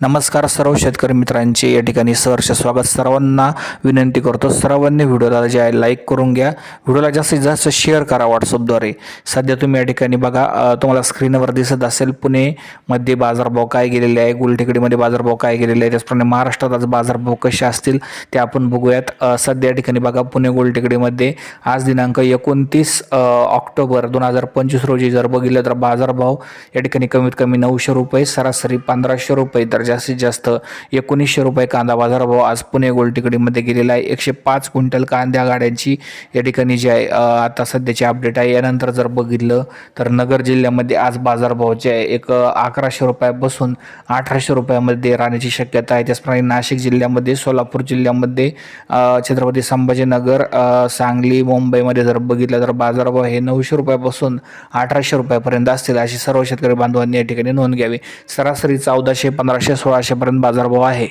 नमस्कार सर्व शेतकरी मित्रांचे. या ठिकाणी सहर्ष स्वागत सर्वांना. विनंती करतो सर्वांनी व्हिडिओला जे आहे लाईक करून घ्या. व्हिडिओला जास्तीत जास्त शेअर करा व्हॉट्सअपद्वारे. सध्या तुम्ही या ठिकाणी बघा तुम्हाला स्क्रीनवर दिसत असेल पुणेमध्ये बाजारभाव काय गेलेले आहे गुलटेकडीमध्ये बाजारभाव काय गेलेले आहे त्याचप्रमाणे महाराष्ट्रात आज बाजारभाव कसे असतील ते आपण बघूयात. सध्या या ठिकाणी बघा पुणे गुलटेकडीमध्ये आज दिनांक एकोणतीस ऑक्टोबर दोन हजार पंचवीस रोजी जर बघितलं तर बाजारभाव या ठिकाणी कमीत कमी नऊशे रुपये सरासरी पंधराशे रुपये तर जास्तीत जास्त एकोणीसशे रुपये कांदा बाजारभाव आज पुणे गोल्टीकडीमध्ये गेलेला आहे. एकशे पाच क्विंटल कांद्या गाड्यांची या ठिकाणी जी आहे आता सध्याची अपडेट आहे. यानंतर जर बघितलं तर नगर जिल्ह्यामध्ये आज बाजारभाव जे आहे. एक अकराशे रुपयापासून अठराशे रुपयामध्ये राहण्याची शक्यता आहे. त्याचप्रमाणे नाशिक जिल्ह्यामध्ये सोलापूर जिल्ह्यामध्ये छत्रपती संभाजीनगर सांगली मुंबईमध्ये जर बघितलं तर बाजारभाव हे नऊशे रुपयापासून अठराशे रुपयापर्यंत असतील अशी सर्व शेतकरी बांधवांनी या ठिकाणी नोंद घ्यावी. सरासरी चौदाशे पंधराशे सोळाशेपर्यंत बाजारभाव आहे.